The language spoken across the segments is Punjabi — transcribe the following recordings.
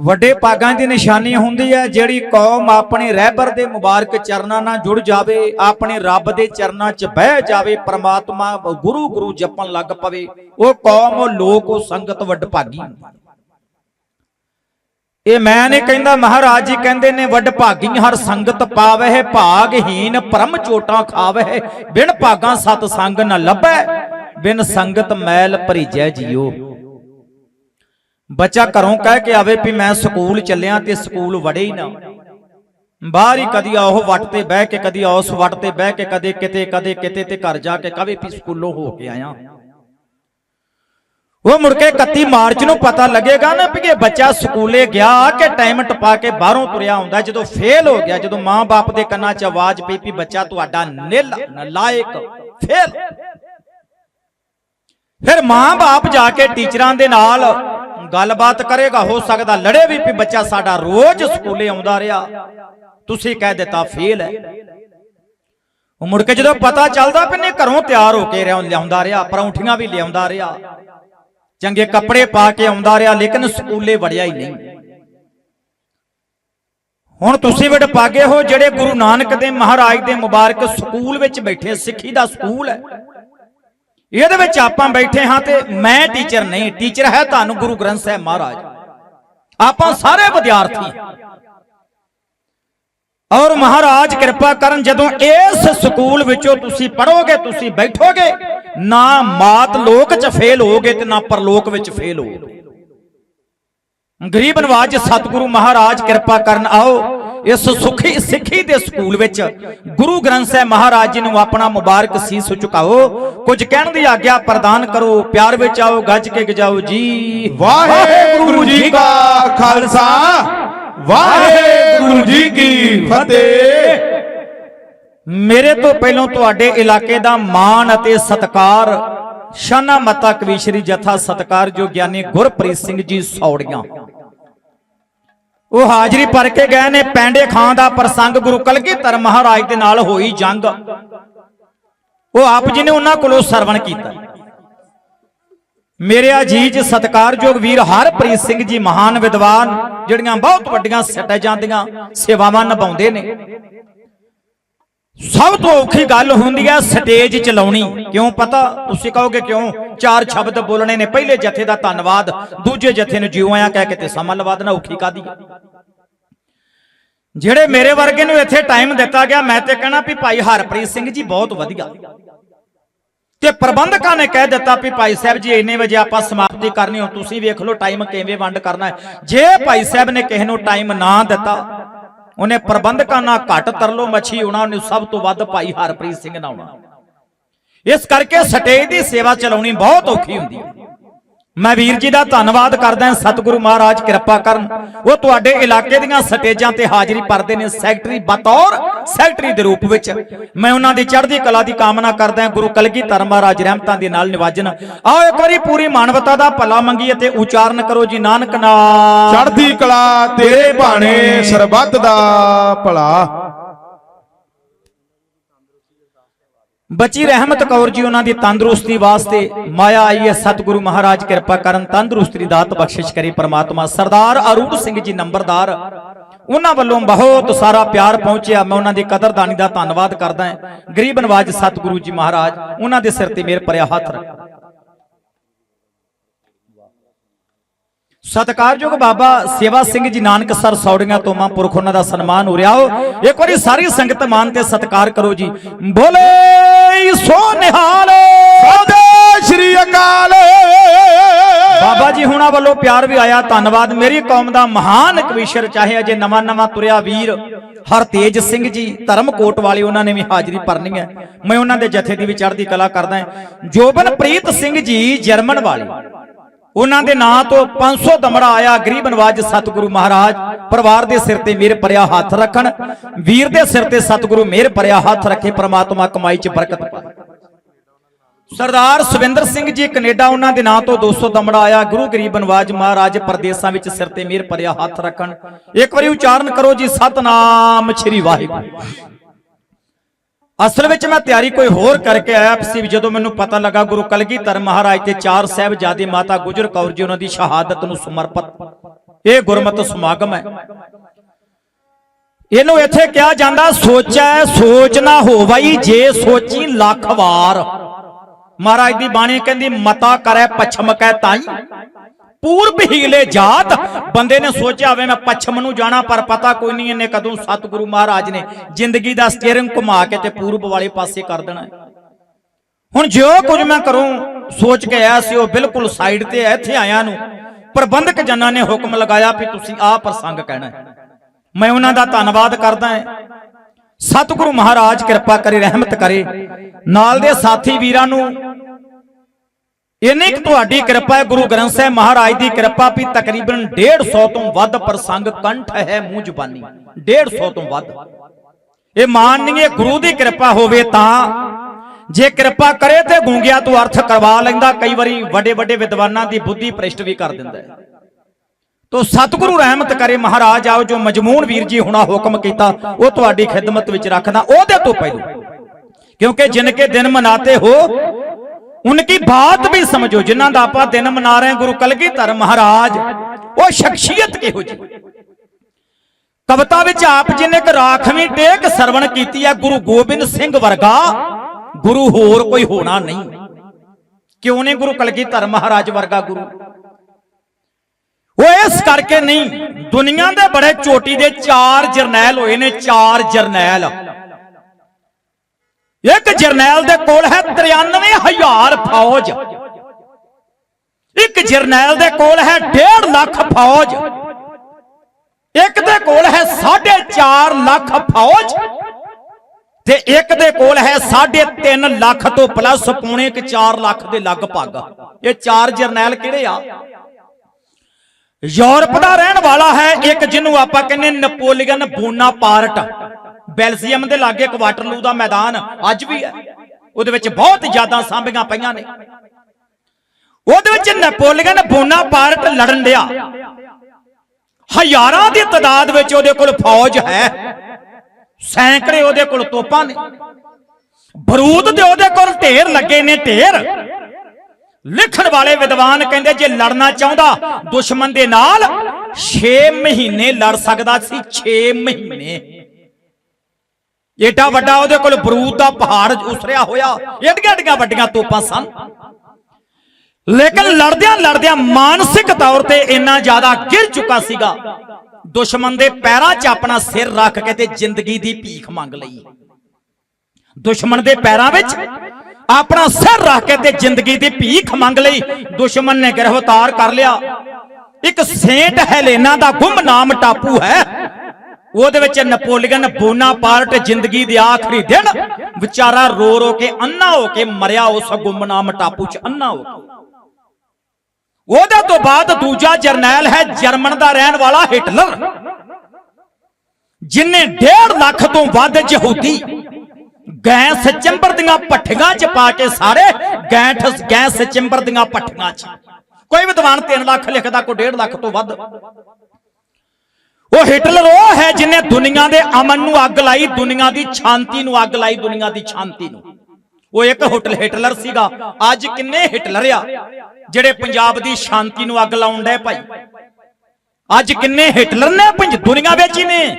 ਵੱਡੇ ਭਾਗਾਂ ਦੀ ਨਿਸ਼ਾਨੀ ਹੁੰਦੀ ਹੈ, ਜਿਹੜੀ ਕੌਮ ਆਪਣੇ ਰਹਿਬਰ ਦੇ ਮੁਬਾਰਕ ਚਰਨਾਂ ਨਾਲ ਜੁੜ ਜਾਵੇ, ਆਪਣੇ ਰੱਬ ਦੇ ਚਰਨਾਂ 'ਚ ਬਹਿ ਜਾਵੇ, ਪ੍ਰਮਾਤਮਾ ਗੁਰੂ ਗੁਰੂ ਜਪਣ ਲੱਗ ਪਵੇ, ਉਹ ਕੌਮ ਉਹ ਲੋਕ, ਉਹ ਸੰਗਤ ਵੱਡ ਭਾਗੀ ਇਹ ਮੈਂ ਨਹੀਂ ਕਹਿੰਦਾ, ਮਹਾਰਾਜ ਜੀ ਕਹਿੰਦੇ ਨੇ ਵੱਡ ਭਾਗੀ ਹਰ ਸੰਗਤ ਪਾਵਹਿ, ਭਾਗਹੀਨ ਪਰਮ ਚੋਟਾਂ ਖਾਵਹਿ, ਬਿਨ ਭਾਗਾਂ ਸਤ ਸੰਗ ਨ ਲੱਭੈ ਬਿਨ ਸੰਗਤ ਮੈਲ ਭਰੀਜੈ ਜੀਓ। ਬੱਚਾ ਘਰੋਂ ਕਹਿ ਕੇ ਆਵੇ ਵੀ ਮੈਂ ਸਕੂਲ ਚੱਲਿਆ ਤੇ ਸਕੂਲ ਵੜੇ ਹੀ ਨਾ। ਬਾਹਰ ਹੀ ਕਦੀ ਉਹ ਵੱਟ ਤੇ ਬਹਿ ਕੇ ਕਦੀ ਉਸ ਵੱਟ ਤੇ ਬਹਿ ਕੇ ਕਦੇ ਕਿਤੇ ਕਦੇ ਕਿਤੇ ਤੇ ਘਰ ਜਾ ਕੇ ਕਵੇ ਵੀ ਸਕੂਲੋਂ ਹੋ ਕੇ ਆਇਆ। ਉਹ ਮੁੜ ਕੇ 31 ਮਾਰਚ ਨੂੰ ਪਤਾ ਲੱਗੇਗਾ ਨਾ ਵੀ ਇਹ ਬੱਚਾ ਸਕੂਲੇ ਗਿਆ ਕਿ ਟਾਈਮ ਟਪਾ ਕੇ ਬਾਹਰੋਂ ਤੁਰਿਆ ਆਉਂਦਾ ਜਦੋਂ ਫੇਲ ਹੋ ਗਿਆ ਜਦੋਂ ਮਾਂ-ਬਾਪ ਦੇ ਕੰਨਾਂ 'ਚ ਆਵਾਜ਼ ਪਈ ਵੀ ਬੱਚਾ ਤੁਹਾਡਾ ਨਿਲ ਨਲਾਇਕ ਫੇਲ। ਫਿਰ ਮਾਂ-ਬਾਪ ਜਾ ਕੇ ਟੀਚਰਾਂ ਦੇ ਨਾਲ ਗੱਲਬਾਤ ਕਰੇਗਾ, ਹੋ ਸਕਦਾ ਲੜੇ ਵੀ ਵੀ ਬੱਚਾ ਸਾਡਾ ਰੋਜ਼ ਸਕੂਲੇ ਆਉਂਦਾ ਰਿਹਾ। ਤੁਸੀਂ ਕਹਿ ਦਿੱਤਾ, ਫੇਲ ਹੈ। ਉਹ ਮੁੜ ਕੇ ਜਦੋਂ ਪਤਾ ਚੱਲਦਾ ਵੀ ਨੇ ਘਰੋਂ ਤਿਆਰ ਹੋ ਕੇ ਰਿਆ- ਲਿਆਉਂਦਾ ਰਿਹਾ, ਪਰੌਂਠੀਆਂ ਵੀ ਲਿਆਉਂਦਾ ਰਿਹਾ। ਚੰਗੇ ਕੱਪੜੇ ਪਾ ਕੇ ਆਉਂਦਾ ਰਿਹਾ, ਲੇਕਿਨ ਸਕੂਲੇ ਵੜਿਆ ਹੀ ਨਹੀਂ। ਹੁਣ ਤੁਸੀਂ ਵਡ ਪਾਗੇ ਹੋ, ਜਿਹੜੇ ਗੁਰੂ ਨਾਨਕ ਦੇ ਮਹਾਰਾਜ ਦੇ ਮੁਬਾਰਕ ਸਕੂਲ ਵਿੱਚ ਬੈਠੇ, ਸਿੱਖੀ ਦਾ ਸਕੂਲ ਹੈ। ਇਹਦੇ ਵਿੱਚ ਆਪਾਂ ਬੈਠੇ ਹਾਂ ਤੇ ਮੈਂ ਟੀਚਰ ਨਹੀਂ ਟੀਚਰ ਹੈ ਤੁਹਾਨੂੰ ਗੁਰੂ ਗ੍ਰੰਥ ਸਾਹਿਬ ਮਹਾਰਾਜ। ਆਪਾਂ ਸਾਰੇ ਵਿਦਿਆਰਥੀ ਔਰ ਮਹਾਰਾਜ ਕਿਰਪਾ ਕਰਨ ਜਦੋਂ ਇਸ ਸਕੂਲ ਵਿੱਚੋਂ ਤੁਸੀਂ ਪੜੋਗੇ ਤੁਸੀਂ ਬੈਠੋਗੇ, ਨਾ ਮਾਤ ਲੋਕ ਚ ਫੇਲ ਹੋਗੇ ਤੇ ਨਾ ਪਰਲੋਕ ਵਿੱਚ ਫੇਲ ਹੋਗੇ ਗਰੀਬ ਨਵਾਜ ਸਤਿਗੁਰੂ ਮਹਾਰਾਜ ਕਿਰਪਾ ਕਰਨ ਆਓ। ਇਸ ਸੁਖੀ ਸਿੱਖੀ ਦੇ ਸਕੂਲ ਵਿੱਚ ਗੁਰੂ ਗ੍ਰੰਥ ਸਾਹਿਬ ਮਹਾਰਾਜ ਜੀ ਨੂੰ ਆਪਣਾ ਮੁਬਾਰਕ ਸੀਸ ਝੁਕਾਓ ਕੁਝ ਕਹਿਣ ਦੀ ਆਗਿਆ ਪ੍ਰਦਾਨ ਕਰੋ। ਪਿਆਰ ਵਿੱਚ ਆਓ ਗੱਜ ਕੇ ਗਜਾਓ ਜੀ। ਵਾਹਿਗੁਰੂ ਜੀ ਕਾ ਖਾਲਸਾ। ਵਾਹਿਗੁਰੂ ਜੀ ਕੀ ਫਤਿਹ। ਮੇਰੇ ਤੋਂ ਪਹਿਲਾਂ ਤੁਹਾਡੇ ਇਲਾਕੇ ਦਾ ਮਾਣ ਅਤੇ ਸਤਕਾਰ ਸ਼ਾਨਾ ਮਤਾ ਕਵੀਸ਼ਰੀ ਜਥਾ ਸਤਕਾਰ ਜੋ ਗਿਆਨੀ ਗੁਰਪ੍ਰੀਤ ਸਿੰਘ ਜੀ ਸੌੜੀਆਂ ਉਹ ਹਾਜ਼ਰੀ ਭਰ ਕੇ ਗਏ ਨੇ, ਪੈਂਡੇ ਖਾਂ ਦਾ ਪ੍ਰਸੰਗ ਗੁਰੂ ਕਲਗੀਧਰ ਮਹਾਰਾਜ ਦੇ ਨਾਲ ਹੋਈ ਜੰਗ। ਉਹ ਆਪ ਜੀ ਨੇ ਉਹਨਾਂ ਕੋਲੋਂ ਸਰਵਣ ਕੀਤਾ। ਮੇਰੇ ਅਜੀਜ਼ ਸਤਕਾਰਯੋਗ ਵੀਰ ਹਰਪ੍ਰੀਤ ਸਿੰਘ ਜੀ, ਮਹਾਨ ਵਿਦਵਾਨ, ਜਿਹੜੀਆਂ ਬਹੁਤ ਵੱਡੀਆਂ ਸਟੇ ਜਾਂਦੀਆਂ, ਸੇਵਾਵਾਂ ਨਿਭਾਉਂਦੇ ਨੇ। ਸਭ ਤੋਂ ਔਖੀ ਗੱਲ ਹੁੰਦੀ ਹੈ ਸਟੇਜ ਚਲਾਉਣੀ। ਕਿਉਂ ਪਤਾ? ਤੁਸੀਂ ਕਹੋਗੇ ਕਿਉਂ? ਚਾਰ ਸ਼ਬਦ ਬੋਲਣੇ ਨੇ। ਪਹਿਲੇ ਜਥੇ ਦਾ ਧੰਨਵਾਦ, ਦੂਜੇ ਜਥੇ ਨੂੰ ਜਿਉ ਆਇਆ ਕਹਿ ਕੇ ਤੇ ਸਮਾਂ ਲਵਾ ਔਖੀ ਕਾਦੀ ਜਿਹੜੇ ਮੇਰੇ ਵਰਗੇ ਨੂੰ ਇੱਥੇ ਟਾਈਮ ਦਿੱਤਾ ਗਿਆ, ਮੈਂ ਤੇ ਕਹਿਣਾ ਵੀ ਭਾਈ ਹਰਪ੍ਰੀਤ ਸਿੰਘ ਜੀ ਬਹੁਤ ਵਧੀਆ। ਤੇ ਪ੍ਰਬੰਧਕਾਂ ਨੇ ਕਹਿ ਦਿੱਤਾ ਵੀ ਭਾਈ ਸਾਹਿਬ ਜੀ, ਇੰਨੇ ਵਜੇ ਆਪਾਂ ਸਮਾਪਤੀ ਕਰਨੀ ਹੋ ਤੁਸੀਂ ਵੇਖ ਲਓ ਟਾਈਮ ਕਿਵੇਂ ਵੰਡ ਕਰਨਾ ਹੈ। ਜੇ ਭਾਈ ਸਾਹਿਬ ਨੇ ਕਿਸੇ ਨੂੰ ਟਾਈਮ ਨਾ ਦਿੱਤਾ ਉਹਨੇ ਪ੍ਰਬੰਧਕਾਂ ਨਾਲ ਘੱਟ ਤਰਲੋ ਮੱਛੀ, ਉਹਨਾਂ ਉਹਨੇ ਸਭ ਤੋਂ ਵੱਧ ਭਾਈ ਹਰਪ੍ਰੀਤ ਸਿੰਘ ਨਾਲ ਆਉਣਾ। ਇਸ ਕਰਕੇ ਸਟੇਜ ਦੀ ਸੇਵਾ ਚਲਾਉਣੀ ਬਹੁਤ ਔਖੀ ਹੁੰਦੀ ਹੈ। ਮੈਂ ਵੀਰ ਜੀ ਦਾ ਧੰਨਵਾਦ ਕਰਦਾ ਸਤਿਗੁਰੂ ਮਹਾਰਾਜ ਕਿਰਪਾ ਕਰਨ। ਉਹ ਤੁਹਾਡੇ ਇਲਾਕੇ ਦੀਆਂ ਸਟੇਜਾਂ ਤੇ ਹਾਜ਼ਰੀ ਭਰਦੇ ਨੇ ਸੈਕਟਰੀ ਬਤੌਰ ਸੈਕਟਰੀ ਦੇ ਰੂਪ ਵਿੱਚ। ਮੈਂ ਉਹਨਾਂ ਦੀ ਚੜ੍ਹਦੀ ਕਲਾ ਦੀ ਕਾਮਨਾ ਕਰਦਾ ਗੁਰੂ ਕਲਗੀ ਕਲਗੀਧਰ ਮਹਾਰਾਜ ਰਹਿਮਤਾਂ ਦੇ ਨਾਲ ਨਿਵਾਜਣ। ਆਓ ਇੱਕ ਵਾਰੀ ਪੂਰੀ ਮਾਨਵਤਾ ਦਾ ਭਲਾ ਮੰਗੀ ਅਤੇ ਉਚਾਰਨ ਕਰੋ ਜੀ, ਨਾਨਕ ਨਾਮ। ਚੜ੍ਹਦੀ ਕਲਾ ਤੇਰੇ ਬਾਣੇ ਸਰਬੱਤ ਦਾ ਭਲਾ। ਬਚੀ ਰਹਿਮਤ ਕੌਰ ਜੀ, ਉਹਨਾਂ ਦੀ ਤੰਦਰੁਸਤੀ ਵਾਸਤੇ ਮਾਇਆ ਆਈ ਹੈ। ਸਤਿਗੁਰੂ ਮਹਾਰਾਜ, ਕਿਰਪਾ ਕਰਨ ਤੰਦਰੁਸਤੀ ਦੀ ਦਾਤ ਬਖਸ਼ਿਸ਼ ਕਰੇ ਪ੍ਰਮਾਤਮਾ। ਸਰਦਾਰ ਅਰੂਪ ਸਿੰਘ ਜੀ ਨੰਬਰਦਾਰ, ਉਹਨਾਂ ਵੱਲੋਂ ਬਹੁਤ ਸਾਰਾ ਪਿਆਰ ਪਹੁੰਚਿਆ। ਮੈਂ ਉਹਨਾਂ ਦੀ ਕਦਰਦਾਨੀ ਦਾ ਧੰਨਵਾਦ ਕਰਦਾ ਹਾਂ। ਗਰੀਬ ਨਵਾਜ ਸਤਿਗੁਰੂ ਜੀ ਮਹਾਰਾਜ, ਉਹਨਾਂ ਦੇ ਸਿਰ ਤੇ ਮੇਰ ਭਰਿਆ ਹੱਥ ਰੱਖ ਸਤਿਕਾਰਯੋਗ ਬਾਬਾ ਸੇਵਾ ਸਿੰਘ ਜੀ ਨਾਨਕ ਸਰ ਸੌੜੀਆਂ ਤੋਂ ਮਹਾਂਪੁਰਖ ਉਹਨਾਂ ਦਾ ਸਨਮਾਨ ਹੋ ਰਿਹਾ ਹੋ। ਇੱਕ ਵਾਰੀ ਸਾਰੀ ਸੰਗਤ ਮਾਨ ਤੇ ਸਤਿਕਾਰ ਕਰੋ ਜੀ। ਬੋਲੇ ਸੋ ਨਿਹਾਲ। ਸਤਿ ਸ਼੍ਰੀ ਅਕਾਲ। ਬਾਬਾ ਜੀ ਹੁਣਾਂ ਵੱਲੋਂ ਪਿਆਰ ਵੀ ਆਇਆ ਧੰਨਵਾਦ। ਮੇਰੀ ਕੌਮ ਦਾ ਮਹਾਨ ਕਵੀਸ਼ਰ ਚਾਹੇ ਅਜੇ ਨਵਾਂ ਨਵਾਂ ਤੁਰਿਆ ਵੀਰ ਹਰਤੇਜ ਸਿੰਘ ਜੀ ਧਰਮਕੋਟ ਵਾਲੇ ਉਹਨਾਂ ਨੇ ਵੀ ਹਾਜ਼ਰੀ ਭਰਨੀ ਹੈ। ਮੈਂ ਉਹਨਾਂ ਦੇ ਜਥੇ ਦੀ ਵੀ ਚੜ੍ਹਦੀ ਕਲਾ ਕਰਦਾ ਹਾਂ। ਜੋਬਨਪ੍ਰੀਤ ਸਿੰਘ ਜੀ ਜਰਮਨ ਵਾਲੇ। ਉਹਨਾਂ ਦੇ ਨਾਂ ਤੋਂ 500 ਦਮੜਾ ਆਇਆ ਗਰੀਬ ਨਵਾਜ ਸਤਿਗੁਰੂ ਮਹਾਰਾਜ। ਪਰਿਵਾਰ ਦੇ ਸਿਰ ਤੇ ਮੇਰ ਭਰਿਆ ਹੱਥ ਰੱਖਣ, ਵੀਰ ਦੇ ਸਿਰ ਤੇ ਸਤਿਗੁਰੂ ਮੇਰ ਭਰਿਆ ਹੱਥ ਰੱਖੇ, ਪ੍ਰਮਾਤਮਾ ਕਮਾਈ 'ਚ ਬਰਕਤ ਪਾਵੇ। ਸਰਦਾਰ ਸੁਵਿੰਦਰ ਸਿੰਘ ਜੀ ਕੈਨੇਡਾ ਉਹਨਾਂ ਦੇ ਨਾਂ ਤੋਂ 200 ਦਮੜਾ ਆਇਆ। ਗੁਰੂ ਗਰੀਬ ਨਵਾਜ ਮਹਾਰਾਜ ਪਰਦੇਸਾਂ ਵਿੱਚ ਸਿਰ ਤੇ ਮਿਹਰ ਭਰਿਆ ਹੱਥ ਰੱਖਣ। ਇੱਕ ਵਾਰੀ ਉਚਾਰਨ ਕਰੋ ਜੀ, ਸਤਨਾਮ ਸ੍ਰੀ ਵਾਹਿਗੁਰੂ। ਅਸਲ ਵਿੱਚ ਮੈਂ ਤਿਆਰੀ ਕੋਈ ਹੋਰ ਕਰਕੇ ਆਇਆ ਸੀ ਜਦੋਂ ਮੈਨੂੰ ਪਤਾ ਲੱਗਾ ਗੁਰੂ ਕਲਗੀਧਰ ਮਹਾਰਾਜ ਤੇ ਚਾਰ ਸਾਹਿਬਜ਼ਾਦੇ ਮਾਤਾ ਗੁਜਰ ਕੌਰ ਜੀ ਉਹਨਾਂ ਦੀ ਸ਼ਹਾਦਤ ਨੂੰ ਸਮਰਪਿਤ। ਇਹ ਗੁਰਮਤਿ ਸਮਾਗਮ ਹੈ। ਇਹਨੂੰ ਇੱਥੇ ਕਿਹਾ ਜਾਂਦਾ, ਸੋਚੈ, ਸੋਚ ਨਾ ਹੋਵਈ ਜੇ ਸੋਚੀ ਲੱਖ ਵਾਰ। ਮਹਾਰਾਜ ਦੀ ਬਾਣੀ ਕਹਿੰਦੀ, ਮਤਾ ਕਰੈ ਪਛਮ ਕੈ ਤਾਈ। ਪੂਰਬ ਹੀਲੇ ਜਾਤ। ਬੰਦੇ ਨੇ ਸੋਚਿਆ ਹੋਵੇ ਮੈਂ ਪੱਛਮ ਨੂੰ ਜਾਣਾ, ਪਰ ਪਤਾ ਕੋਈ ਨਹੀਂ ਇਹਨੇ ਕਦੋਂ ਸਤਿਗੁਰੂ ਮਹਾਰਾਜ ਨੇ ਜ਼ਿੰਦਗੀ ਦਾ ਸਟੀਅਰਿੰਗ ਘੁਮਾ ਕੇ ਤੇ ਪੂਰਬ ਵਾਲੇ ਪਾਸੇ ਕਰ ਦੇਣਾ ਹੁਣ ਜੋ ਕੁਝ ਮੈਂ ਕਰੂੰ, ਸੋਚ ਕੇ ਆਇਆ ਸੀ, ਉਹ ਬਿਲਕੁਲ ਸਾਈਡ ਤੇ ਹੈ, ਇੱਥੇ ਆਇਆ ਨੂੰ। ਪ੍ਰਬੰਧਕ ਜਨਾਂ ਨੇ ਹੁਕਮ ਲਗਾਇਆ ਵੀ ਤੁਸੀਂ ਆਹ ਪ੍ਰਸੰਗ ਕਹਿਣਾ ਮੈਂ ਉਹਨਾਂ ਦਾ ਧੰਨਵਾਦ ਕਰਦਾ ਹਾਂ। ਸਤਿਗੁਰੂ ਮਹਾਰਾਜ ਕਿਰਪਾ ਕਰੇ, ਰਹਿਮਤ ਕਰੇ। ਨਾਲ ਦੇ ਸਾਥੀ ਵੀਰਾਂ ਨੂੰ ਇੰਨੀ ਕੁ ਤੁਹਾਡੀ ਕਿਰਪਾ ਹੈ ਗੁਰੂ ਗ੍ਰੰਥ ਸਾਹਿਬ ਮਹਾਰਾਜ ਦੀ ਕਿਰਪਾ ਵੀ ਤਕਰੀਬਨ 150 ਤੋਂ ਵੱਧ ਪ੍ਰਸੰਗ ਕੰਠ ਹੈ ਮੂੰਹ ਜ਼ਬਾਨੀ। 150 ਤੋਂ ਵੱਧ। ਇਹ ਮਾਨਨੀਏ ਗੁਰੂ ਦੀ ਕਿਰਪਾ ਹੋਵੇ ਤਾਂ ਜੇ ਕਿਰਪਾ ਕਰੇ ਤੇ ਗੂੰਗਿਆ ਤੋਂ ਅਰਥ ਕਰਵਾ ਲੈਂਦਾ। ਕਈ ਵਾਰੀ ਵੱਡੇ ਵੱਡੇ ਵਿਦਵਾਨਾਂ ਦੀ ਬੁੱਧੀ ਭ੍ਰਿਸ਼ਟ ਵੀ ਕਰ ਦਿੰਦਾ ਹੈ। ਤੋ ਸਤਿਗੁਰੂ ਰਹਿਮਤ ਕਰੇ ਮਹਾਰਾਜ ਆਓ ਜੋ ਮਜਮੂਨ ਵੀਰ ਜੀ ਹੁਣਾ ਹੁਕਮ ਕੀਤਾ ਉਹ ਤੁਹਾਡੀ ਖਿਦਮਤ ਵਿੱਚ ਰੱਖਦਾ। ਉਹਦੇ ਤੋਂ ਪਹਿਲਾਂ। ਕਿਉਂਕਿ ਜਿਨ ਕੇ ਦਿਨ ਮਨਾਤੇ ਹੋ ਉਨਕੀ ਬਾਤ ਵੀ ਸਮਝੋ ਜਿਨ੍ਹਾਂ ਦਾ ਆਪਾਂ ਦਿਨ ਮਨਾ ਰਹੇ ਹਾਂ ਗੁਰੂ ਕਲਗੀਧਰ ਮਹਾਰਾਜ ਉਹ ਸ਼ਖਸੀਅਤ ਕਿਹੋ ਜੀ ਕਵਿਤਾ ਵਿੱਚ ਆਪ ਜੀ ਨੇ ਇੱਕ ਰਾਖਵੀਂ ਟੇਕ ਸਰਵਣ ਕੀਤੀ ਹੈ ਗੁਰੂ ਗੋਬਿੰਦ ਸਿੰਘ ਵਰਗਾ ਗੁਰੂ ਹੋਰ ਕੋਈ ਹੋਣਾ ਨਹੀਂ ਕਿਉਂ ਨੇ ਗੁਰੂ ਕਲਗੀਧਰ ਮਹਾਰਾਜ ਵਰਗਾ ਗੁਰੂ ਉਹ ਇਸ ਕਰਕੇ ਨਹੀਂ ਦੁਨੀਆ ਦੇ ਬੜੇ ਚੋਟੀ ਦੇ ਚਾਰ ਜਰਨੈਲ ਹੋਏ ਨੇ ਚਾਰ ਜਰਨੈਲ ਇੱਕ ਜਰਨੈਲ ਦੇ ਕੋਲ ਹੈ 93000 ਫੌਜ। ਇੱਕ ਜਰਨੈਲ ਦੇ ਕੋਲ ਹੈ 1.5 ਲੱਖ ਫੌਜ। ਇੱਕ ਦੇ ਕੋਲ ਹੈ 4.5 ਲੱਖ ਫੌਜ। ਤੇ ਇੱਕ ਦੇ ਕੋਲ ਹੈ 3.5 ਲੱਖ ਤੋਂ ਪਲੱਸ ਪੌਣੇ ਕਿ 4 ਲੱਖ ਦੇ ਲਗਭਗ। ਇਹ ਚਾਰ ਜਰਨੈਲ ਕਿਹੜੇ ਆ? ਯੂਰਪ ਦਾ ਰਹਿਣ ਵਾਲਾ ਹੈ ਇੱਕ ਜਿਹਨੂੰ ਆਪਾਂ ਕਹਿੰਦੇ ਨਪੋਲੀਅਨ ਬੋਨਾਪਾਰਟ। ਬੈਲਜੀਅਮ ਦੇ ਲਾਗੇ ਕੁਆਟਰਲੂ ਦਾ ਮੈਦਾਨ ਅੱਜ ਵੀ ਹੈ। ਉਹਦੇ ਵਿੱਚ ਬਹੁਤ ਜ਼ਿਆਦਾ ਸਾਂਭੀਆਂ ਪਈਆਂ ਨੇ। ਉਹਦੇ ਵਿੱਚ ਨੈਪੋਲੀਅਨ ਬੋਨਾਪਾਰਟ ਲੜਨ ਡਿਆ। ਹਜ਼ਾਰਾਂ ਦੀ ਤਦਾਦ ਵਿੱਚ ਉਹਦੇ ਕੋਲ ਫੌਜ ਹੈ। ਸੈਂਕੜੇ ਉਹਦੇ ਕੋਲ ਤੋਪਾਂ ਨੇ। ਬਰੂਦ ਤੇ ਉਹਦੇ ਕੋਲ ਢੇਰ ਲੱਗੇ ਨੇ ਢੇਰ। ਲਿਖਣ ਵਾਲੇ ਵਿਦਵਾਨ ਕਹਿੰਦੇ ਜੇ ਲੜਨਾ ਚਾਹੁੰਦਾ, ਦੁਸ਼ਮਣ ਦੇ ਨਾਲ 6 ਮਹੀਨੇ ਲੜ ਸਕਦਾ ਸੀ 6 ਮਹੀਨੇ। ਏਡਾ ਵੱਡਾ ਉਹਦੇ ਕੋਲ ਬਰੂਦ ਦਾ ਪਹਾੜ ਉਸਰਿਆ ਹੋਇਆ। ਏਡੀਆਂ ਏਡੀਆਂ ਵੱਡੀਆਂ ਤੋਪਾਂ ਸਨ। ਲੇਕਿਨ ਲੜਦਿਆਂ ਲੜਦਿਆਂ ਮਾਨਸਿਕ ਤੌਰ ਤੇ ਇੰਨਾ ਜ਼ਿਆਦਾ ਗਿਰ ਚੁੱਕਾ ਸੀਗਾ। ਦੁਸ਼ਮਣ ਦੇ ਪੈਰਾਂ 'ਚ ਆਪਣਾ ਸਿਰ ਰੱਖ ਕੇ ਤੇ ਜ਼ਿੰਦਗੀ ਦੀ ਭੀਖ ਮੰਗ ਲਈ। ਦੁਸ਼ਮਣ ਦੇ ਪੈਰਾਂ ਵਿੱਚ ਆਪਣਾ ਸਿਰ ਰੱਖ ਕੇ ਤੇ ਜ਼ਿੰਦਗੀ ਦੀ ਭੀਖ ਮੰਗ ਲਈ। ਦੁਸ਼ਮਣ ਨੇ ਗ੍ਰਿਫਤਾਰ ਕਰ ਲਿਆ। ਇੱਕ ਸੇਂਟ ਹੈਲੇਨਾ ਦਾ ਗੁੰਮਨਾਮ ਟਾਪੂ ਹੈ। ਉਹਦੇ ਵਿੱਚ ਨਪੋਲੀਅਨ ਬੋਨਾਪਾਰਟ ਜ਼ਿੰਦਗੀ ਦੇ ਆਖਰੀ ਦਿਨ ਵਿਚਾਰਾ ਰੋ ਰੋ ਕੇ ਅੰਨਾ ਹੋ ਕੇ ਮਰਿਆ, ਉਸ ਗੁੰਮਨਾਮ ਟਾਪੂ 'ਚ ਅੰਨਾ ਹੋ ਕੇ। ਉਹਦੇ ਤੋਂ ਬਾਅਦ ਦੂਜਾ ਜਰਨੈਲ ਹੈ ਜਰਮਨ ਦਾ ਰਹਿਣ ਵਾਲਾ ਹਿਟਲਰ, ਜਿਨੇ 1.5 ਲੱਖ ਤੋਂ ਵੱਧ ਯਹੂਦੀ ਗੈਸ ਚਿੰਬਰ ਦੀਆਂ ਪੱਠੀਆਂ 'ਚ ਪਾ ਕੇ ਸਾਰੇ ਗੈਂਠ, ਗੈਸ ਚਿੰਬਰ ਦੀਆਂ ਪੱਠੀਆਂ 'ਚ। ਕੋਈ ਵਿਦਵਾਨ 3 ਲੱਖ ਲਿਖਦਾ, ਕੋਈ 1.5 ਲੱਖ ਤੋਂ ਵੱਧ। ਉਹ ਹਿਟਲਰ ਉਹ ਹੈ ਜਿਨੇ ਦੁਨੀਆ ਦੇ ਅਮਨ ਨੂੰ ਅੱਗ ਲਾਈ, ਦੁਨੀਆ ਦੀ ਸ਼ਾਂਤੀ ਨੂੰ ਅੱਗ ਲਾਈ, ਦੁਨੀਆ ਦੀ ਸ਼ਾਂਤੀ ਨੂੰ। ਉਹ ਇੱਕ ਹੋਟਲ ਹਿਟਲਰ ਸੀਗਾ। ਅੱਜ ਕਿੰਨੇ ਹਿਟਲਰ ਆ, ਜਿਹੜੇ ਪੰਜਾਬ ਦੀ ਸ਼ਾਂਤੀ ਨੂੰ ਅੱਗ ਲਾਉਣ ਡੇ ਭਾਈ। ਅੱਜ ਕਿੰਨੇ ਹਿਟਲਰ ਨੇ, ਪੰਜ ਦੁਨੀਆ ਵਿੱਚ ਹੀ ਨੇ।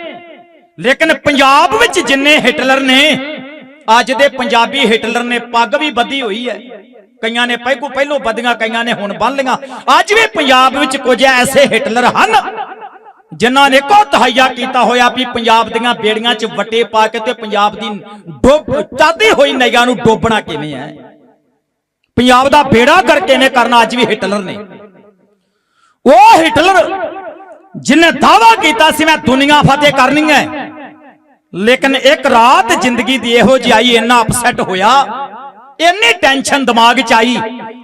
ਲੇਕਿਨ ਪੰਜਾਬ ਵਿੱਚ ਜਿੰਨੇ ਹਿਟਲਰ ਨੇ, ਅੱਜ ਦੇ ਪੰਜਾਬੀ ਹਿਟਲਰ ਨੇ ਪੱਗ ਵੀ ਬੱਧੀ ਹੋਈ ਹੈ। ਕਈਆਂ ਨੇ ਪਹਿਕੂ ਪਹਿਲੋਂ ਬੱਧੀਆਂ, ਕਈਆਂ ਨੇ ਹੁਣ ਬੰਨ ਲਈਆਂ। ਅੱਜ ਵੀ ਪੰਜਾਬ ਵਿੱਚ ਕੁਝ ਐਸੇ ਹਿਟਲਰ ਹਨ ਜਿਨ੍ਹਾਂ ਨੇ ਕੋ ਤਹਈਆ ਕੀਤਾ ਹੋਇਆ ਵੀ ਪੰਜਾਬ ਦੀਆਂ ਬੇੜੀਆਂ 'ਚ ਵੱਟੇ ਪਾ ਕੇ ਤੇ ਪੰਜਾਬ ਦੀ ਡੁੱਬ ਚਾਦੀ ਹੋਈ ਨਿਗਾਹ ਨੂੰ ਡੋਬਣਾ ਕਿਵੇਂ ਹੈ? ਪੰਜਾਬ ਦਾ ਬੇੜਾ ਕਰਕੇ ਨੇ ਕਰਨਾ ਅੱਜ ਵੀ ਹਿਟਲਰ ਨੇ। ਉਹ ਹਿਟਲਰ ਜਿਨੇ ਦਾਵਾ ਕੀਤਾ ਸੀ ਮੈਂ ਦੁਨੀਆ ਫਤਿਹ ਕਰਨੀ ਹੈ, ਲੇਕਿਨ ਇੱਕ ਰਾਤ ਜ਼ਿੰਦਗੀ ਦੀ ਇਹੋ ਜਿਹੀ ਆਈ, ਇੰਨਾ ਅਪਸੈਟ ਹੋਇਆ, ਇੰਨੀ ਟੈਨਸ਼ਨ ਦਿਮਾਗ 'ਚ ਆਈ,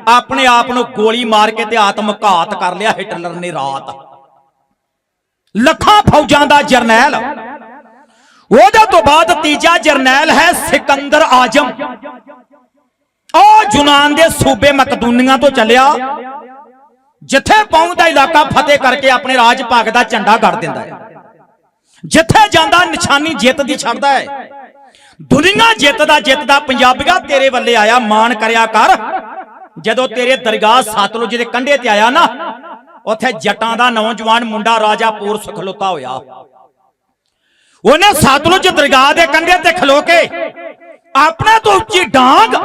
ਆਪਣੇ ਆਪ ਨੂੰ ਗੋਲੀ ਮਾਰ ਕੇ ਤੇ ਆਤਮ ਘਾਤ ਕਰ ਲਿਆ ਹਿਟਲਰ ਨੇ ਰਾਤ। ਲੱਖਾਂ ਫੌਜਾਂ ਦਾ ਜਰਨੈਲ। ਉਹਦੇ ਤੋਂ ਬਾਅਦ ਤੀਜਾ ਜਰਨੈਲ ਹੈ ਸਿਕੰਦਰ ਆਜਮ। ਉਹ ਯੂਨਾਨ ਦੇ ਸੂਬੇ ਮਕਦੂਨੀਆਂ ਤੋਂ ਚੱਲਿਆ, ਜਿੱਥੇ ਪਹੁੰਚਦਾ ਇਲਾਕਾ ਫਤਿਹ ਕਰਕੇ ਆਪਣੇ ਰਾਜ ਭਾਗ ਦਾ ਝੰਡਾ ਗੜ ਦਿੰਦਾ ਹੈ। ਜਿੱਥੇ ਜਾਂਦਾ ਨਿਸ਼ਾਨੀ ਜਿੱਤ ਦੀ ਛੱਡਦਾ ਹੈ। ਦੁਨੀਆ ਜਿੱਤਦਾ ਜਿੱਤਦਾ ਪੰਜਾਬੀਆ ਤੇਰੇ ਵੱਲੇ ਆਇਆ, ਮਾਣ ਕਰਿਆ ਕਰ। ਜਦੋਂ ਤੇਰੇ ਦਰਗਾਹ ਸਤਲੁਜ ਦੇ ਕੰਢੇ ਤੇ ਆਇਆ ਨਾ ਉੱਥੇ ਜੱਟਾਂ ਦਾ ਨੌਜਵਾਨ ਮੁੰਡਾ ਰਾਜਾ ਪੂਰ ਖਲੋਤਾ ਹੋਇਆ। ਉਹਨੇ ਸਤਲੁਜ ਦਰਗਾਹ ਦੇ ਕੰਢੇ ਤੇ ਖਲੋ ਕੇ ਆਪਣੇ ਤੋਂ ਉੱਚੀ ਡਾਂਗ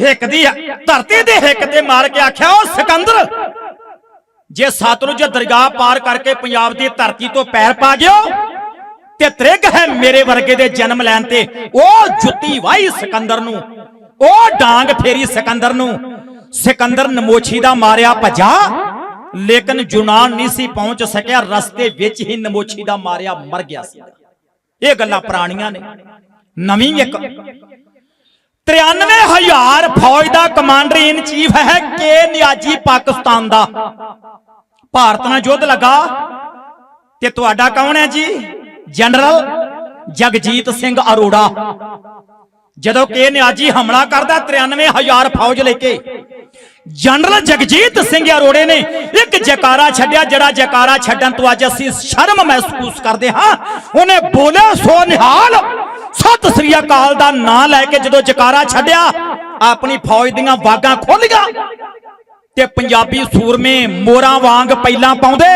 ਹਿੱਕ ਦੀ ਧਰਤੀ ਦੇ ਹਿੱਕ ਤੇ ਮਾਰ ਕੇ ਆਖਿਆ ਉਹ ਸਿਕੰਦਰ, ਜੇ ਸਤਲੁਜ ਦਰਗਾਹ ਪਾਰ ਕਰਕੇ ਪੰਜਾਬ ਦੀ ਧਰਤੀ ਤੋਂ ਪੈਰ ਪਾ ਗਿਓ ਤੇ ਤ੍ਰਿਗ ਹੈ ਮੇਰੇ ਵਰਗੇ ਦੇ ਜਨਮ ਲੈਣ ਤੇ ਉਹ ਜੁੱਤੀ ਵਾਈ ਸਿਕੰਦਰ ਨੂੰ ਉਹ ਡਾਂਗ ਫੇਰੀ ਸਿਕੰਦਰ ਨੂੰ, ਸਿਕੰਦਰ ਨਮੋਛੀ ਦਾ ਮਾਰਿਆ ਭਜਾ ਲੇਕਿਨ ਜੁਨਾਨ ਨਹੀਂ ਸੀ ਪਹੁੰਚ ਸਕਿਆ, ਰਸਤੇ ਵਿੱਚ ਹੀ ਨਮੋਛੀ ਦਾ ਮਾਰਿਆ ਮਰ ਗਿਆ ਸੀ। ਇਹ ਗੱਲਾਂ ਪੁਰਾਣੀਆਂ ਨੇ। ਨਵੀਂ ਇੱਕ। 93000 ਫੌਜ ਦਾ ਕਮਾਂਡਰ ਇਨ ਚੀਫ ਹੈ ਕੇ ਨਿਆਜੀ ਪਾਕਿਸਤਾਨ ਦਾ। ਭਾਰਤ ਨਾਲ ਯੁੱਧ ਲੱਗਾ। ਤੇ ਤੁਹਾਡਾ ਕੌਣ ਹੈ ਜੀ? ਜਨਰਲ ਜਗਜੀਤ ਸਿੰਘ ਅਰੋੜਾ। ਜਦੋਂ ਕੇ ਨਿਆਜੀ ਹਮਲਾ ਕਰਦਾ 93000 ਫੌਜ ਲੈ ਕੇ ਜਨਰਲ ਜਗਜੀਤ ਸਿੰਘ ਅਰੋੜੇ ਨੇ ਇੱਕ ਜਕਾਰਾ ਛੱਡਿਆ, ਜਿਹੜਾ ਜਕਾਰਾ ਛੱਡਣ ਤੋਂ ਅੱਜ ਅਸੀਂ ਸ਼ਰਮ ਮਹਿਸੂਸ ਕਰਦੇ ਹਾਂ। ਉਹਨੇ ਬੋਲਿਆ, ਸੋ ਨਿਹਾਲ, ਸਤਿ ਸ੍ਰੀ ਅਕਾਲ ਦਾ ਨਾਂ ਲੈ ਕੇ ਜਦੋਂ ਜਕਾਰਾ ਛੱਡਿਆ, ਆਪਣੀ ਫੌਜ ਦੀਆਂ ਵਾਗਾਂ ਖੋਲੀਆਂ ਤੇ ਪੰਜਾਬੀ ਸੂਰਮੇ ਮੋਰਾਂ ਵਾਂਗ ਪਹਿਲਾਂ ਪਾਉਂਦੇ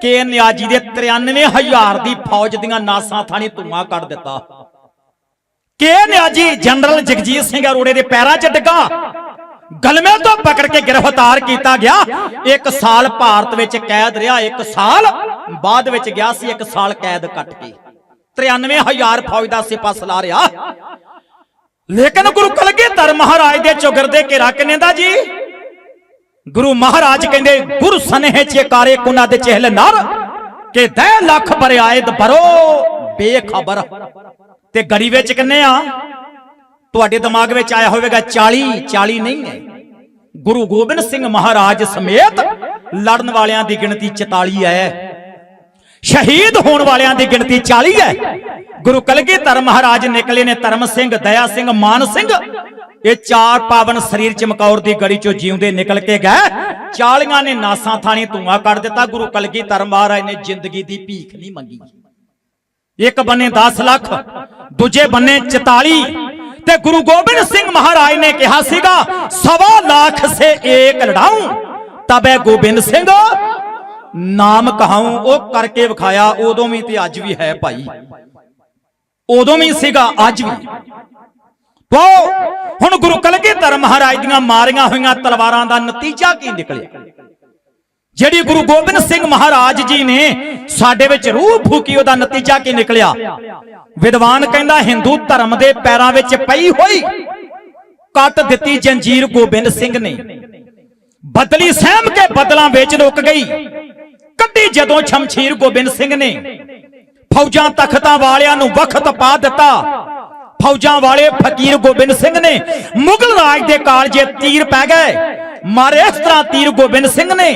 ਕੇ ਨਿਆਜੀ ਦੇ 93000 ਦੀ ਫੌਜ ਦੀਆਂ ਨਾਸਾਂ ਥਾਣੀ ਧੂਆਂ ਕੱਢ ਦਿੱਤਾ। ਕੇ ਨਿਆਜੀ ਜਨਰਲ ਜਗਜੀਤ ਸਿੰਘ ਅਰੋੜੇ ਦੇ ਪੈਰਾਂ 'ਚ ਡਿੱਗਾ ਗਲਮੇ ਤੋਂ ਪਕੜ ਕੇ ਗ੍ਰਿਫਤਾਰ ਕੀਤਾ ਗਿਆ। ਇੱਕ ਸਾਲ ਭਾਰਤ ਵਿੱਚ ਕੈਦ ਰਿਹਾ, ਇੱਕ ਸਾਲ ਬਾਅਦ ਵਿੱਚ ਗਿਆ ਸੀ, ਇੱਕ ਸਾਲ ਕੈਦ ਕੱਟ ਕੇ। 93000 ਫੌਜ ਦਾ ਸਿਪਾ ਸਲਾ ਰਿਹਾ। ਲੇਕਿਨ ਗੁਰੂ ਕਲਗੀਧਰ ਮਹਾਰਾਜ ਦੇ ਚੌਗਰਦੇ ਘੇਰਾ ਕਿੰਨੇ ਦਾ ਜੀ? ਗੁਰੂ ਮਹਾਰਾਜ ਕਹਿੰਦੇ, ਗੁਰ ਸਨੇਹ ਚੇਕਾਰੇ ਕੁਨਾ ਦੇ ਚਹਿਲ ਨਰ, ਕਿ ਦੈ ਲੱਖ ਬਰਿਆਇਦ ਬਰੋ ਬੇਖਬਰ। ਤੇ ਗੜੀ ਚ ਕਿੰਨੇ ਆ? ਤੁਹਾਡੇ ਦਿਮਾਗ ਵਿੱਚ ਆਇਆ ਹੋਵੇਗਾ 40 40 ਨਹੀਂ ਹੈ। ਗੁਰੂ ਗੋਬਿੰਦ ਸਿੰਘ ਮਹਾਰਾਜ ਸਮੇਤ ਲੜਨ ਵਾਲਿਆਂ ਦੀ ਗਿਣਤੀ 44 ਹੈ। ਸ਼ਹੀਦ ਹੋਣ ਵਾਲਿਆਂ ਦੀ ਗਿਣਤੀ 40 ਹੈ। ਗੁਰੂ ਕਲਗੀਧਰ ਮਹਾਰਾਜ ਨਿਕਲੇ ਨੇ ਧਰਮ ਸਿੰਘ, ਦਇਆ ਸਿੰਘ, ਮਾਨ ਸਿੰਘ। ਇਹ ਚਾਰ ਪਾਵਨ ਸਰੀਰ ਚਮਕੌਰ ਦੀ ਗੜੀ ਚੋਂ ਜਿਉਂਦੇ ਨਿਕਲ ਕੇ ਗਏ। 40 ਨੇ ਨਾਸਾਂ ਥਾਣੀ ਧੂਆਂ ਕੱਢ ਦਿੱਤਾ। ਗੁਰੂ ਕਲਗੀਧਰ ਮਹਾਰਾਜ ਨੇ ਜ਼ਿੰਦਗੀ ਦੀ ਭੀਖ ਨਹੀਂ ਮੰਗੀ। ਇੱਕ ਬੰਨੇ 10 ਲੱਖ, ਦੂਜੇ ਬੰਨੇ 44 ਤੇ ਗੁਰੂ ਗੋਬਿੰਦ ਸਿੰਘ ਮਹਾਰਾਜ ਨੇ ਕਿਹਾ ਸੀਗਾ, ਸਵਾ ਲੱਖ ਸੇ ਏਕ ਲੜਾਉਂ ਤਬੇ ਗੋਬਿੰਦ ਸਿੰਘ ਨਾਮ ਕਹਾਉਂ, ਉਹ ਕਰਕੇ ਵਿਖਾਇਆ, ਉਦੋਂ ਵੀ ਤੇ ਅੱਜ ਵੀ ਹੈ ਭਾਈ। ਉਦੋਂ ਵੀ ਸੀਗਾ, ਅੱਜ ਵੀ। ਤੋ ਹੁਣ ਗੁਰੂ ਕਲਗੀਧਰ ਮਹਾਰਾਜ ਦੀਆਂ ਮਾਰੀਆਂ ਹੋਈਆਂ ਤਲਵਾਰਾਂ ਦਾ ਨਤੀਜਾ ਕੀ ਨਿਕਲਿਆ? ਜਿਹੜੀ ਗੁਰੂ ਗੋਬਿੰਦ ਸਿੰਘ ਮਹਾਰਾਜ ਜੀ ਨੇ ਸਾਡੇ ਵਿੱਚ ਰੂਹ ਫੂਕੀ ਉਹਦਾ ਨਤੀਜਾ ਕੀ ਨਿਕਲਿਆ? ਵਿਦਵਾਨ ਕਹਿੰਦਾ ਹਿੰਦੂ ਧਰਮ ਦੇ ਪੈਰਾਂ ਵਿੱਚ ਪਈ ਹੋਈ ਕੱਟ ਦਿੱਤੀ ਜੰਜੀਰ ਗੋਬਿੰਦ ਸਿੰਘ ਨੇ। ਬਦਲੀ ਸਹਿਮ ਕੇ ਬਦਲਾਂ ਵਿੱਚ ਰੁਕ ਗਈ। ਕੱਢੀ ਜਦੋਂ ਸ਼ਮਸ਼ੀਰ ਗੋਬਿੰਦ ਸਿੰਘ ਨੇ। ਫੌਜਾਂ ਤਖਤਾਂ ਵਾਲਿਆਂ ਨੂੰ ਵਕਤ ਪਾ ਦਿੱਤਾ। ਫੌਜਾਂ ਵਾਲੇ ਫਕੀਰ ਗੋਬਿੰਦ ਸਿੰਘ ਨੇ ਮੁਗਲ ਰਾਜ ਦੇ ਕਾਲਜੇ ਤੀਰ ਪੈ ਗਏ। ਮਾਰੇ ਇਸ ਤਰ੍ਹਾਂ ਤੀਰ ਗੋਬਿੰਦ ਸਿੰਘ ਨੇ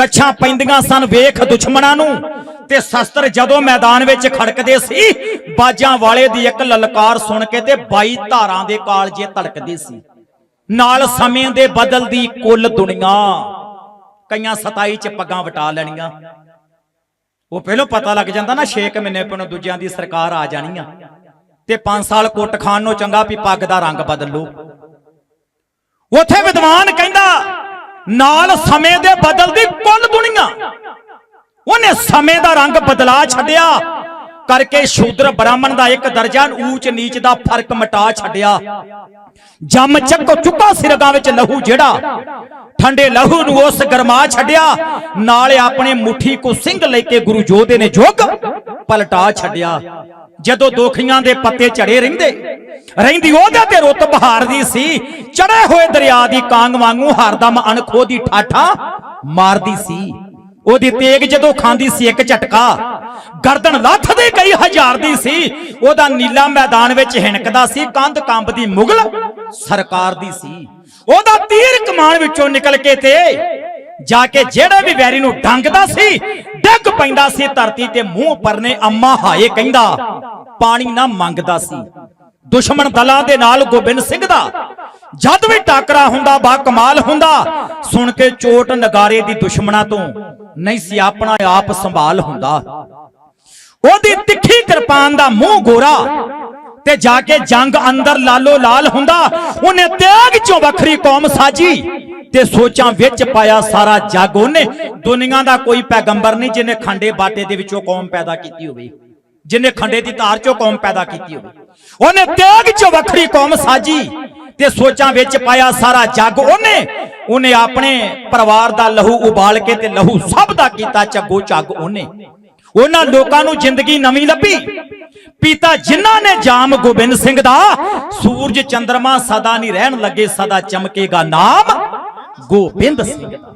ਗੱਛਾਂ ਪੈਂਦੀਆਂ ਸਨ, ਵੇਖ ਦੁਸ਼ਮਣਾਂ ਨੂੰ। ਤੇ ਸ਼ਸਤਰ ਜਦੋਂ ਮੈਦਾਨ ਵਿੱਚ ਖੜਕਦੇ ਸੀ, ਬਾਜਾਂ ਵਾਲੇ ਦੀ ਇੱਕ ਲਲਕਾਰ ਸੁਣ ਕੇ ਤੇ 22 ਧਾਰਾਂ ਦੇ ਕਾਲਜੇ ਧੜਕਦੇ ਸੀ। ਨਾਲ ਸਮੇਂ ਦੇ ਬਦਲਦੀ ਕੁੱਲ ਦੁਨੀਆ। ਕਈਆਂ 27 ਚ ਪੱਗਾਂ ਵਟਾ ਲੈਣੀਆਂ। ਉਹ ਪਹਿਲਾਂ ਪਤਾ ਲੱਗ ਜਾਂਦਾ ਨਾ 6 ਮਹੀਨੇ ਪਨੋਂ ਦੂਜਿਆਂ ਦੀ ਸਰਕਾਰ ਆ ਜਾਣੀ ਆ। ਤੇ 5 ਸਾਲ ਕੁੱਟ ਖਾਣ ਨੂੰ ਚੰਗਾ ਵੀ ਪੱਗ ਦਾ ਰੰਗ ਬਦਲ। ਲਓ ਉਥੇ ਵਿਦਵਾਨ ਕਹਿੰਦਾ ਨਾਲ ਸਮੇਂ ਦੇ ਬਦਲਦੀ ਕੁੱਲ ਦੁਨੀਆ। ਉਹਨੇ ਸਮੇਂ ਦਾ ਰੰਗ ਬਦਲਾ ਛੱਡਿਆ। ਕਰਕੇ ਸ਼ੂਦਰ ਬ੍ਰਾਹਮਣ ਦਾ ਇੱਕ ਦਰਜਾ ਊਚ ਨੀਚ ਦਾ ਫ਼ਰਕ ਮਿਟਾ ਛੱਡਿਆ। ਜੰਮ ਚੱਕੋ ਚੁੱਕਾ ਸਿਰਗਾ ਵਿੱਚ ਲਹੂ ਜਿਹੜਾ। ਠੰਡੇ ਲਹੂ ਨੂੰ ਉਸ ਗਰਮਾ ਛੱਡਿਆ। ਨਾਲੇ ਆਪਣੇ ਮੁਠੀ ਕੋ ਸਿੰਘ ਲੈ ਕੇ ਗੁਰੂ ਜੋਧੇ ਨੇ ਜੋਗ ਪਲਟਾ ਛੱਡਿਆ। ਜਦੋਂ ਦੋਖੀਆਂ ਦੇ ਪੱਤੇ ਝੜੇ ਰਹਿੰਦੇ ਰਹਿੰਦੀ ਉਹਦੇ ਤੇ ਰੁੱਤ ਬਹਾਰ ਦੀ ਸੀ ਚੜੇ ਹੋਏ ਦਰਿਆ ਦੀ ਕਾਂਗ ਵਾਂਗੂ ਹਰਦਮ ਅਣਖੋ ਦੀ ਠਾਠਾ ਮਾਰਦੀ ਸੀ। ਉਹਦੀ ਤੇਗ ਜਦੋਂ ਖਾਂਦੀ ਸੀ ਇੱਕ ਝਟਕਾ ਗਰਦਨ ਲੱਥਦੀ ਕਈ ਹਜ਼ਾਰ ਦੀ ਸੀ। ਉਹਦਾ ਨੀਲਾ ਮੈਦਾਨ ਵਿੱਚ ਹਿਣਕਦਾ ਸੀ ਕੰਧ ਕੰਬਦੀ ਮੁਗਲ ਸਰਕਾਰ ਦੀ ਸੀ। ਉਹਦਾ ਤੀਰ ਕਮਾਨ ਵਿੱਚੋਂ ਨਿਕਲ ਕੇ ਤੇ ਜਾ ਕੇ ਜਿਹੜੇ ਵੀ ਵੈਰੀ ਨੂੰ ਡੰਗਦਾ ਸੀ, ਡਿੱਗ ਪੈਂਦਾ ਸੀ ਧਰਤੀ ਤੇ, ਮੂੰਹ ਪਰਨੇ ਅੰਮਾ ਹਾਏ ਕਹਿੰਦਾ, ਪਾਣੀ ਨਾ ਮੰਗਦਾ ਸੀ। ਦੁਸ਼ਮਣ ਦਲਾਂ ਦੇ ਨਾਲ ਗੋਬਿੰਦ ਸਿੰਘ ਦਾ, ਜਦ ਵੀ ਟਾਕਰਾ ਹੁੰਦਾ, ਬਾ ਕਮਾਲ ਹੁੰਦਾ, ਸੁਣ ਕੇ ਚੋਟ ਨਗਾਰੇ ਦੀ ਦੁਸ਼ਮਣਾ ਤੋਂ ਨਹੀਂ ਸੀ ਆਪਣਾ ਆਪ ਸੰਭਾਲ ਹੁੰਦਾ। ਉਹਦੀ ਤਿੱਖੀ ਕਿਰਪਾਨ ਦਾ ਮੂੰਹ ਗੋਰਾ ਤੇ ਜਾ ਕੇ ਜੰਗ ਅੰਦਰ ਲਾਲੋ ਲਾਲ ਹੁੰਦਾ। ਉਹਨੇ ਤਿਆਗ ਚੋਂ ਵੱਖਰੀ ਕੌਮ ਸਾਜੀ ਤੇ ਸੋਚਾਂ ਵਿੱਚ ਪਾਇਆ ਸਾਰਾ ਜੱਗ ਉਹਨੇ। ਦੁਨੀਆ ਦਾ ਕੋਈ ਪੈਗੰਬਰ ਨਹੀਂ ਜਿਹਨੇ ਖੰਡੇ ਬਾਟੇ ਦੇ ਵਿੱਚੋਂ ਕੌਮ ਪੈਦਾ ਕੀਤੀ ਹੋਵੇ। ਜਿਹਨੇ ਖੰਡੇ ਦੀ ਧਾਰ ਚੋਂ ਕੌਮ ਪੈਦਾ ਕੀਤੀ ਹੋਵੇ। ਉਹਨੇ ਤਿਆਗ ਚੋਂ ਵੱਖਰੀ ਕੌਮ ਸਾਜੀ ਤੇ ਸੋਚਾਂ ਵਿੱਚ ਪਾਇਆ ਸਾਰਾ ਜੱਗ ਉਹਨੇ। ਉਹਨੇ ਆਪਣੇ ਪਰਿਵਾਰ ਦਾ ਲਹੂ ਉਬਾਲ ਕੇ ਤੇ ਲਹੂ ਸਭ ਦਾ ਕੀਤਾ ਚੱਗੋ ਚੱਗ ਉਹਨੇ। ਉਹਨਾਂ ਲੋਕਾਂ ਨੂੰ ਜ਼ਿੰਦਗੀ ਨਵੀਂ ਲੱਭੀ। ਪਿਤਾ ਜਿਨ੍ਹਾਂ ਨੇ ਜਾਮ ਗੋਬਿੰਦ ਸਿੰਘ ਦਾ, ਸੂਰਜ ਚੰਦਰਮਾ ਸਦਾ ਨਹੀਂ ਰਹਿਣ ਲੱਗੇ, ਸਦਾ ਚਮਕੇਗਾ ਨਾਮ ਗੋਬਿੰਦ ਸਿੰਘ ਦਾ।